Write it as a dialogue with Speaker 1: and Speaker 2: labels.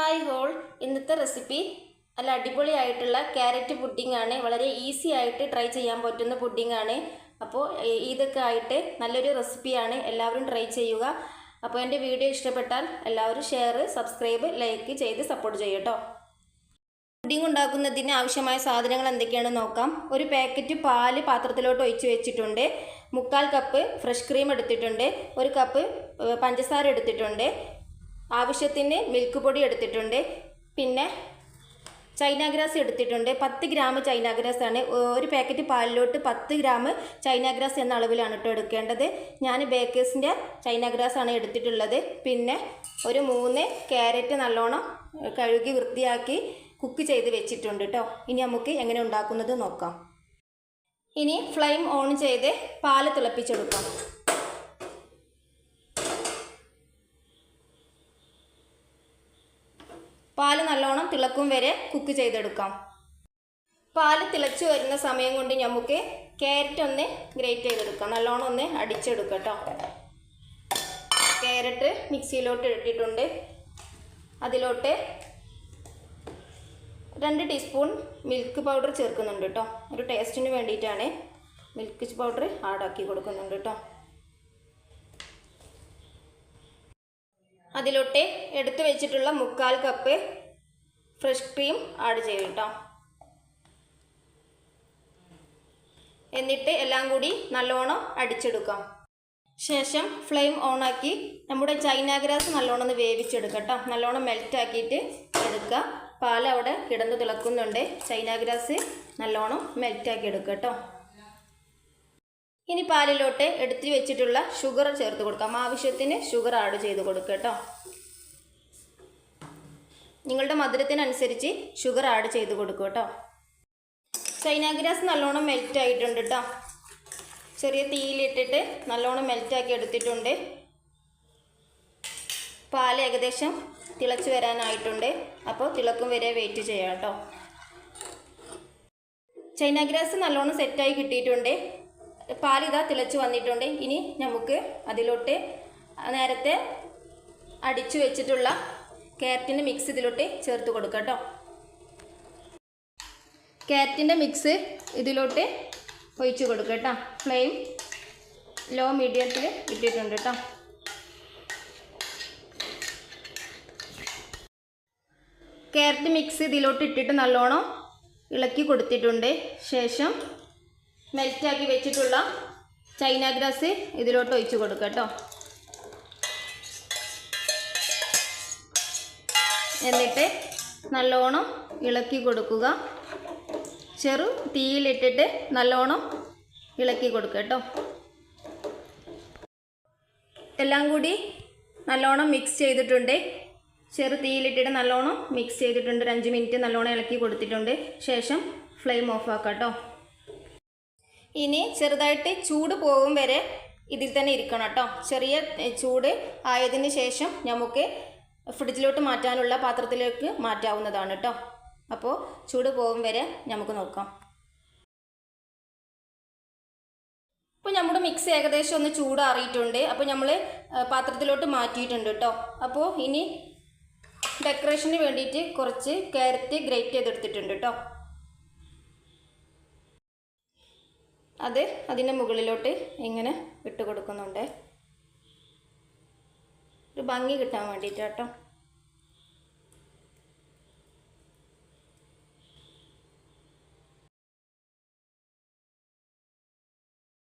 Speaker 1: Hi whole. ഇന്നത്തെ recipe നല്ല അടിപൊളിയായിട്ടുള്ള ക്യാരറ്റ് പുഡിംഗ് ആണ്. വളരെ ഈസി ആയിട്ട് ട്രൈ ചെയ്യാൻ പറ്റുന്ന പുഡിംഗ് ആണ്. അപ്പോൾ ഇതൊക്കെ ആയിട്ട് നല്ലൊരു റെസിപ്പിയാണ് എല്ലാവരും ട്രൈ ചെയ്യുക. അപ്പോൾ എന്റെ വീഡിയോ ഇഷ്ടപ്പെട്ടാൽ എല്ലാവരും ഷെയർ സബ്സ്ക്രൈബ് ലൈക്ക് ചെയ്ത് സപ്പോർട്ട് ചെയ്യട്ടോ. പുഡിംഗ് ഉണ്ടാക്കുന്നതിന് ആവശ്യമായ സാധനങ്ങൾ എന്തൊക്കെയാണെന്ന് നോക്കാം. ഒരു പാക്കറ്റ് പാൽ പാത്രത്തിലോട്ട് ഒഴിച്ചു വെച്ചിട്ടുണ്ട്. മുക്കാൽ കപ്പ് ഫ്രഷ് ക്രീം എടുത്തിട്ടുണ്ട്. ഒരു കപ്പ് പഞ്ചസാര എടുത്തിട്ടുണ്ട്. ആവശ്യത്തിന് മിൽക്ക് പൊടി എടുത്തിട്ടുണ്ട്. പിന്നെ ചൈന ഗ്രാസ് എടുത്തിട്ടുണ്ട്. പത്ത് ഗ്രാം ചൈന ഗ്രാസ് ആണ്. ഒരു പാക്കറ്റ് പാലിലോട്ട് പത്ത് ഗ്രാം ചൈന ഗ്രാസ് എന്ന അളവിലാണ് കേട്ടോ എടുക്കേണ്ടത്. ഞാൻ ബേക്കേഴ്സിന്റെ ചൈന ഗ്രാസ് ആണ് എടുത്തിട്ടുള്ളത്. പിന്നെ ഒരു മൂന്ന് ക്യാരറ്റ് നല്ലോണം കഴുകി വൃത്തിയാക്കി കുക്ക് ചെയ്ത് വെച്ചിട്ടുണ്ട് കേട്ടോ ഇനി നമുക്ക് എങ്ങനെ ഉണ്ടാക്കുന്നത് നോക്കാം. ഇനി ഫ്ലെയിം ഓൺ ചെയ്ത് പാൽ തിളപ്പിച്ചെടുക്കാം. പാൽ നല്ലോണം തിളക്കും വരെ കുക്ക് ചെയ്തെടുക്കാം. പാൽ തിളച്ചു വരുന്ന സമയം കൊണ്ട് നമുക്ക് ക്യാരറ്റ് ഒന്ന് ഗ്രേറ്റ് ചെയ്തെടുക്കാം. നല്ലോണം ഒന്ന് അടിച്ചെടുക്കാം കേട്ടോ. ക്യാരറ്റ് മിക്സിയിലോട്ട് ഇട്ടിട്ടുണ്ട്. അതിലോട്ട് രണ്ട് ടീസ്പൂൺ മിൽക്ക് പൗഡർ ചേർക്കുന്നുണ്ട് കേട്ടോ. ഒരു ടേസ്റ്റിന് വേണ്ടിയിട്ടാണ് മിൽക്ക് പൗഡർ ആഡാക്കി കൊടുക്കുന്നുണ്ട് കേട്ടോ. അതിലോട്ട് എടുത്തു വെച്ചിട്ടുള്ള മുക്കാൽ കപ്പ് ഫ്രഷ് ക്രീം ആഡ് ചെയ്യും കേട്ടോ എന്നിട്ട് എല്ലാം കൂടി നല്ലോണം അടിച്ചെടുക്കാം. ശേഷം ഫ്ലെയിം ഓണാക്കി നമ്മുടെ ചൈന ഗ്രാസ് നല്ലോണം ഒന്ന് വേവിച്ചെടുക്കാം നല്ലോണം മെൽറ്റ് ആക്കിയിട്ട് എടുക്കുക. പാൽ അവിടെ കിടന്ന് തിളക്കുന്നുണ്ട്. ചൈന ഗ്രാസ് നല്ലോണം മെൽറ്റ് ആക്കി എടുക്കുക കേട്ടോ ഇനി പാലിലോട്ട് എടുത്തു വെച്ചിട്ടുള്ള ഷുഗർ ചേർത്ത് കൊടുക്കാം. ആവശ്യത്തിന് ഷുഗർ ആഡ് ചെയ്ത് കൊടുക്കുക കേട്ടോ നിങ്ങളുടെ മധുരത്തിനനുസരിച്ച് ഷുഗർ ആഡ് ചെയ്ത് കൊടുക്കും കേട്ടോ. ചൈന ഗ്രാസ് നല്ലോണം മെൽറ്റ് ആയിട്ടുണ്ട് കേട്ടോ. ചെറിയ തീയിലിട്ടിട്ട് നല്ലോണം മെൽറ്റാക്കി എടുത്തിട്ടുണ്ട്. പാൽ ഏകദേശം തിളച്ച് വരാനായിട്ടുണ്ട്. അപ്പോൾ തിളക്കും വരെ വെയിറ്റ് ചെയ്യാം കേട്ടോ. ചൈന ഗ്രാസ് നല്ലോണം സെറ്റായി കിട്ടിയിട്ടുണ്ട്. പാൽ ഇതാ തിളച്ച് വന്നിട്ടുണ്ട്. ഇനി നമുക്ക് അതിലോട്ട് നേരത്തെ അടിച്ചു വെച്ചിട്ടുള്ള ക്യാരറ്റിന്റെ മിക്സ് ഇതിലോട്ട് ചേർത്ത് കൊടുക്കാം കേട്ടോ ക്യാരറ്റിന്റെ മിക്സ് ഇതിലോട്ട് ഒഴിച്ച് കൊടുക്കുക കേട്ടോ ഫ്ലെയിം ലോ മീഡിയത്തിൽ ഇട്ടിട്ടുണ്ട് കേട്ടോ ക്യാരറ്റ് മിക്സ് ഇതിലോട്ട് ഇട്ടിട്ട് നല്ലോണം ഇളക്കി കൊടുത്തിട്ടുണ്ട്. ശേഷം മെൽറ്റാക്കി വെച്ചിട്ടുള്ള ചൈന ഗ്രാസ് ഇതിലോട്ട് ഒഴിച്ച് കൊടുക്കുക കേട്ടോ എന്നിട്ട് നല്ലോണം ഇളക്കി കൊടുക്കുക. ചെറു തീയിലിട്ടിട്ട് നല്ലോണം ഇളക്കി കൊടുക്കുക കേട്ടോ. എല്ലാം കൂടി നല്ലോണം മിക്സ് ചെയ്തിട്ടുണ്ട്. ചെറു തീയിലിട്ടിട്ട് നല്ലോണം മിക്സ് ചെയ്തിട്ടുണ്ട്. ഒരു അഞ്ച് മിനിറ്റ് നല്ലോണം ഇളക്കി കൊടുത്തിട്ടുണ്ട്. ശേഷം ഫ്ലെയിം ഓഫ് ആക്കാം കേട്ടോ. ഇനി ചെറുതായിട്ട് ചൂട് പോകും വരെ ഇതിൽ തന്നെ ഇരിക്കണം കേട്ടോ. ചെറിയ ചൂട് ആയതിന് ശേഷം നമുക്ക് ഫ്രിഡ്ജിലോട്ട് മാറ്റാനുള്ള പാത്രത്തിലേക്ക് മാറ്റാവുന്നതാണ് കേട്ടോ അപ്പോൾ ചൂട് പോകും വരെ നമുക്ക് നോക്കാം. അപ്പോൾ നമ്മുടെ മിക്സ് ഏകദേശം ഒന്ന് ചൂടാറിയിട്ടുണ്ട് അപ്പോൾ നമ്മൾ പാത്രത്തിലോട്ട് മാറ്റിയിട്ടുണ്ട് കേട്ടോ അപ്പോൾ ഇനി ഡെക്കറേഷന് വേണ്ടിയിട്ട് കുറച്ച് ക്യാരറ്റ് ഗ്രേറ്റ് ചെയ്തെടുത്തിട്ടുണ്ട് കേട്ടോ അത് അതിന്റെ മുകളിലോട്ട് ഇങ്ങനെ ഇട്ട് കൊടുക്കുന്നുണ്ട്. ഒരു ഭംഗി കിട്ടാൻ വേണ്ടിയിട്ട് കേട്ടോ